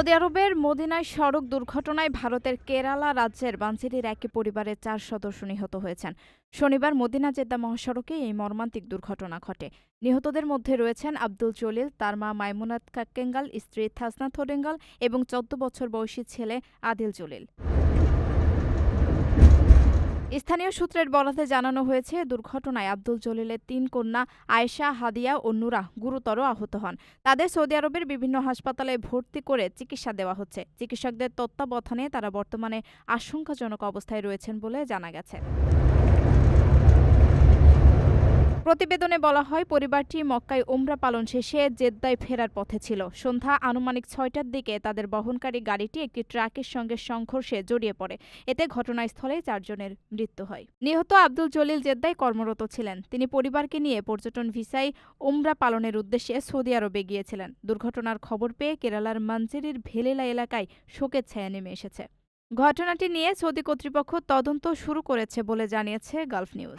Saudi আরবের মদিনায় সড়ক দুর্ঘটনায় ভারতের কেরালা রাজ্যের বানসিটির একই পরিবারের চার সদস্য নিহত হয়েছেন। শনিবার মদিনা জেদ্দা মহাসড়কে এই মর্মান্তিক দুর্ঘটনা ঘটে। নিহতদের মধ্যে রয়েছেন আব্দুল জলিল তার মা মাইমুনাত কাক্কেঙ্গাল, স্ত্রী থাসনা থোডেঙ্গাল এবং চোদ্দ বছর বয়সী ছেলে আদিল জলিল স্থানীয় সূত্রের বরাতে জানানো হয়েছে, দুর্ঘটনায় আব্দুল জলিলের তিন কন্যা আয়েশা, হাদিয়া ও নুরা গুরুতর আহত হন। তাদের সৌদি আরবের বিভিন্ন হাসপাতালে ভর্তি করে চিকিৎসা দেওয়া হচ্ছে। চিকিৎসকদের তত্ত্বাবধানে তারা বর্তমানে আশঙ্কাজনক অবস্থায় রয়েছেন বলে জানা গেছে। প্রতিবেদনে বলা হয়, পরিবারটি মক্কায় উমরা পালন শেষে জেদ্দায় ফেরার পথে ছিল। সন্ধ্যা আনুমানিক ছয়টার দিকে তাদের বহনকারী গাড়িটি একটি ট্রাকের সঙ্গে সংঘর্ষে জড়িয়ে পড়ে। এতে ঘটনাস্থলে চারজনের মৃত্যু হয়। নিহত আব্দুল জলিল জেদ্দায় কর্মরত ছিলেন। তিনি পরিবারকে নিয়ে পর্যটন ভিসায় উমরা পালনের উদ্দেশ্যে সৌদি আরবে গিয়েছিলেন। দুর্ঘটনার খবর পেয়ে কেরালার মানচেরির ভেলেলা এলাকায় শোকের ছায়া নেমে এসেছে। ঘটনাটি নিয়ে সৌদি কর্তৃপক্ষ তদন্ত শুরু করেছে বলে জানিয়েছে গালফ নিউজ।